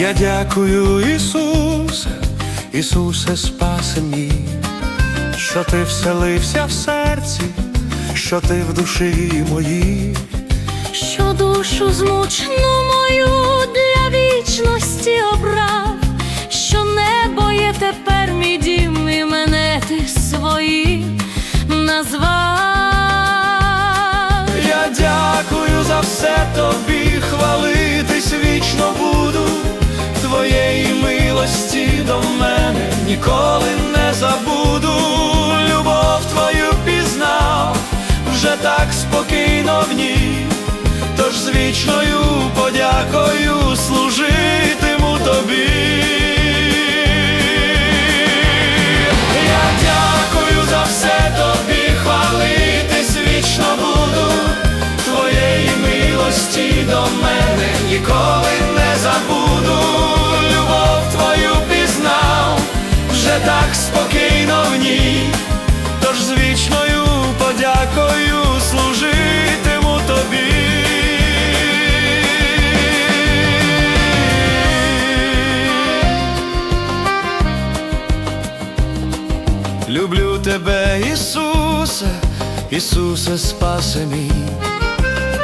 Я дякую, Ісусе, Ісусе, спаси мій, що ти вселився в серці, що ти в душі моїй. що душу змучену мою для вічності обрав, що небо є тепер мій дім, і мене ти своїм назвав. Я дякую за все тобі, спокійно тож з вічною подякою служитиму тобі. Я дякую за все тобі, хвалитись вічно буду, твоєї милості до мене ніколи не забуду. Любов твою пізнав, вже так спокійно в ній, тож з вічною подякою Люблю тебе, Ісусе, Ісусе, спаси мій.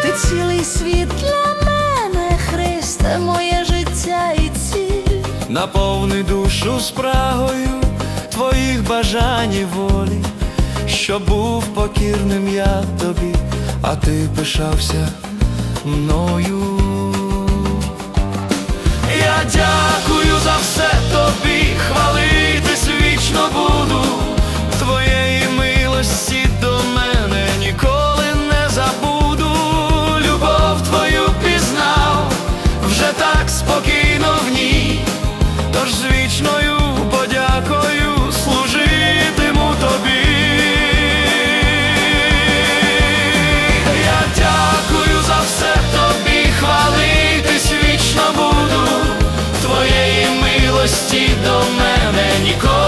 Ти цілий світ для мене, Христе, моє життя і ціль. Наповни душу спрагою твоїх бажань і волі, щоб був покірним я тобі, а ти пишався мною. Я дякую милості до мене ніколи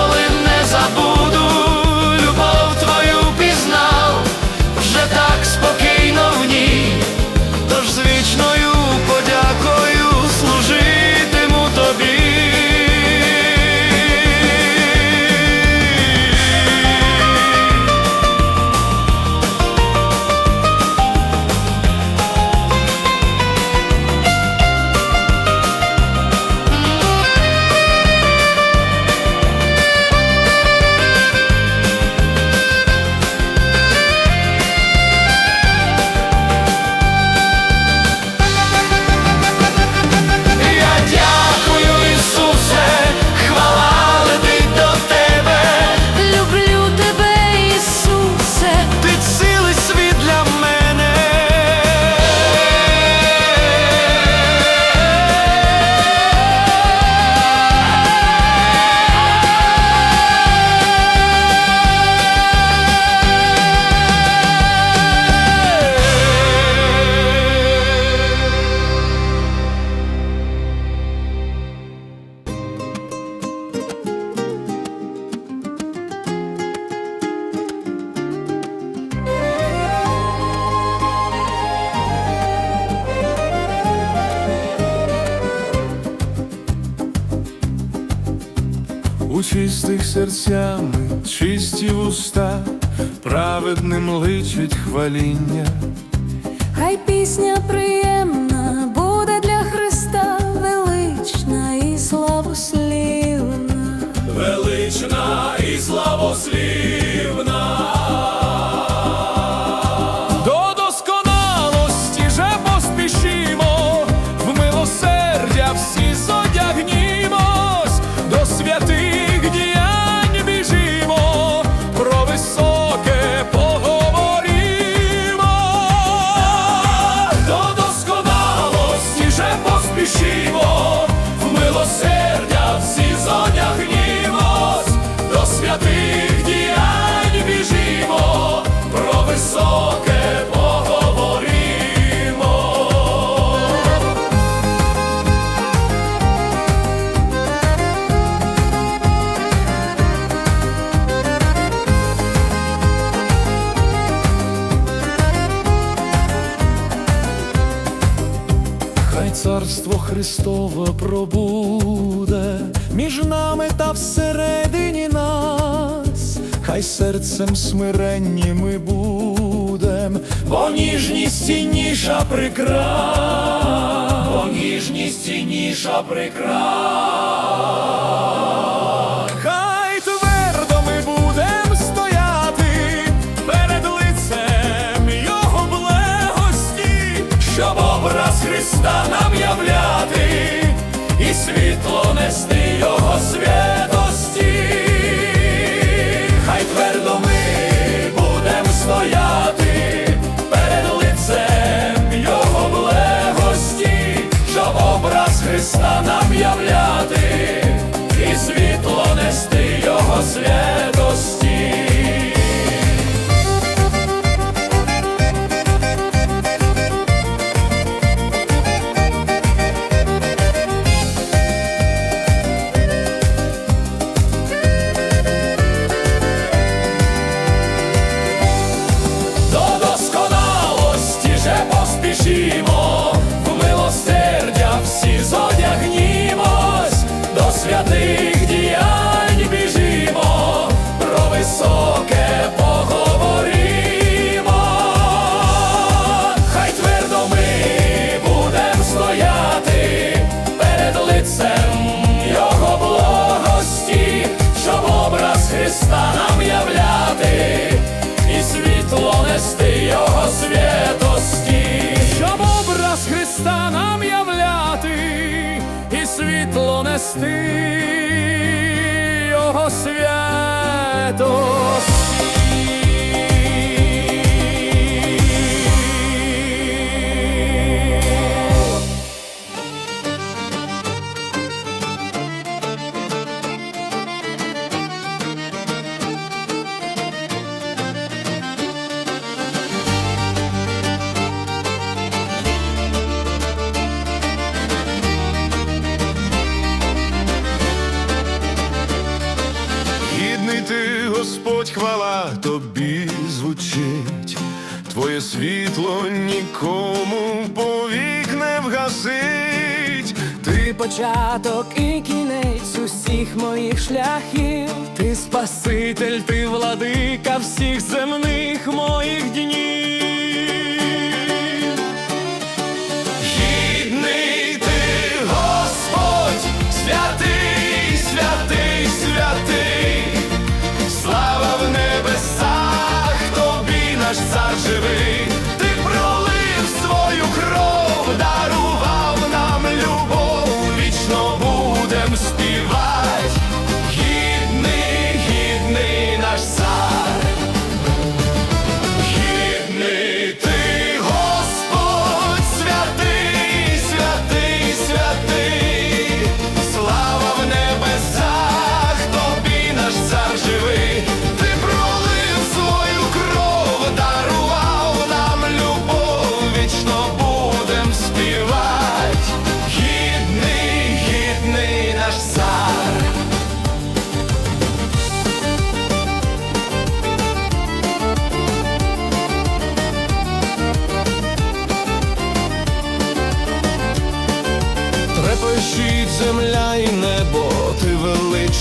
чистих чисті вуста, праведним личить хваління. хай пісня приємна буде для Христа, велична і славослівна. велична і славослівна. Царство Христове пробуде між нами та всередині нас, хай серцем смиренні ми будем, бо ніжність цінніша прикра, бо ніжність цінніша прикра. Світло нести Його святості. Хай твердо ми будем стояти перед лицем Його благості, щоб образ Христа нам являти і світло нести Його святості. Світло Його святості. Нікому повік не вгасить. Ти початок і кінець усіх моїх шляхів. Ти Спаситель, ти владика всіх земних моїх днів. Гідний ти, Господь, святий, святий, святий, слава в небесах, тобі наш цар живий,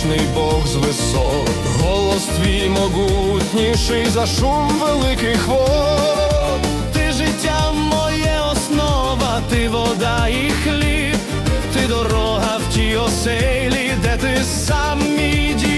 величний Бог з висот, голос твій могутніший за шум великих вод. Ти життя моє основа, ти вода і хліб, ти дорога в тій оселі, де ти сам мій дім.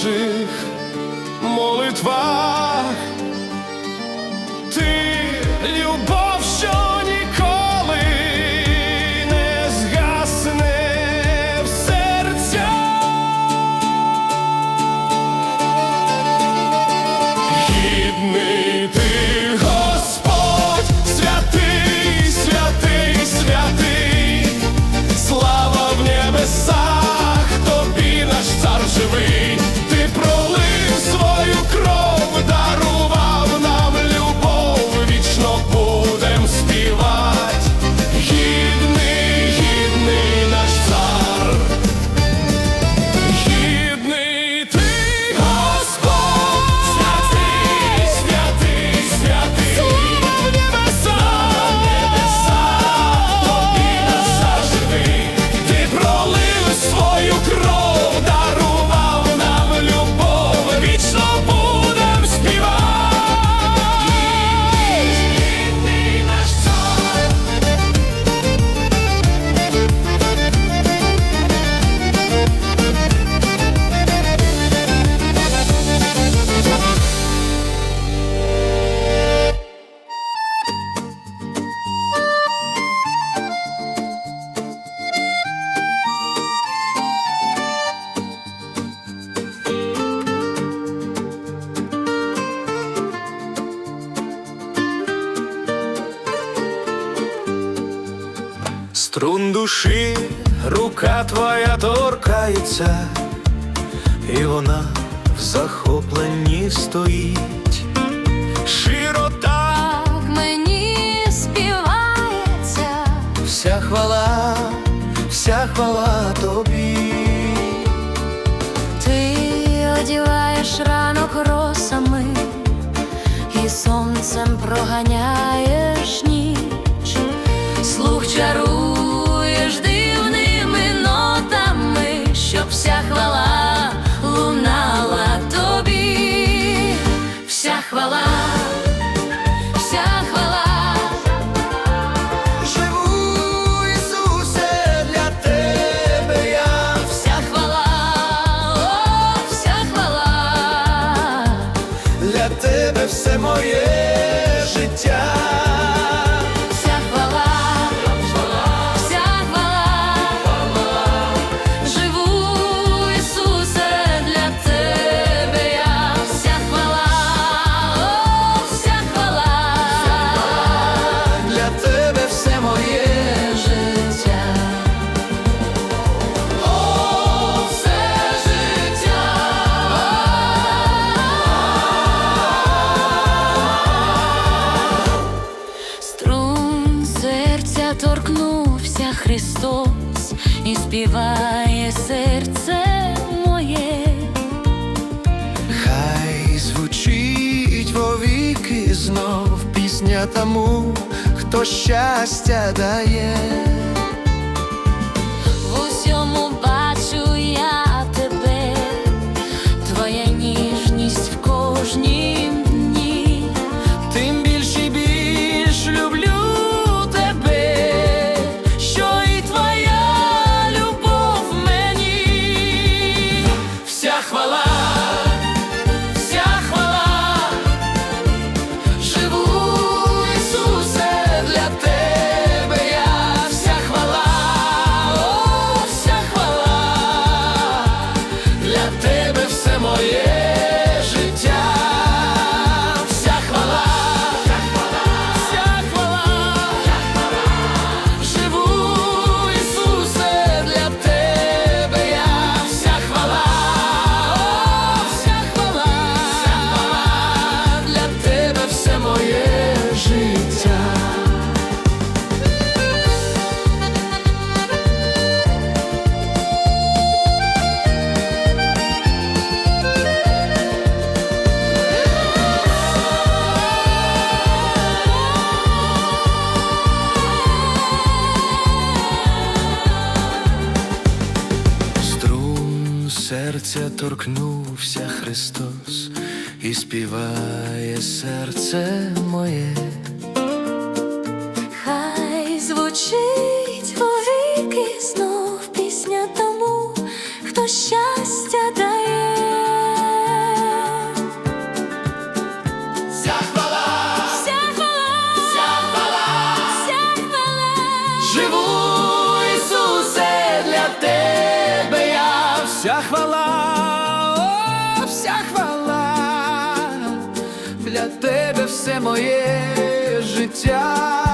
наших молитвах, ти любов. струн душі, рука твоя торкається, і вона в захопленні стоїть. Широта мені співається, вся хвала, вся хвала тобі. Ти одіваєш ранок росами і сонцем проганяєш ніч. Слух чару. голос і співає серце моє, хай звучить вовіки знов пісня тому, хто щастя дає. В усьому бачу я тебе, твоя ніжність в кожній. серця торкнувся Христос і співає серце моє. Хвала, о, вся хвала, для тебе все моє життя.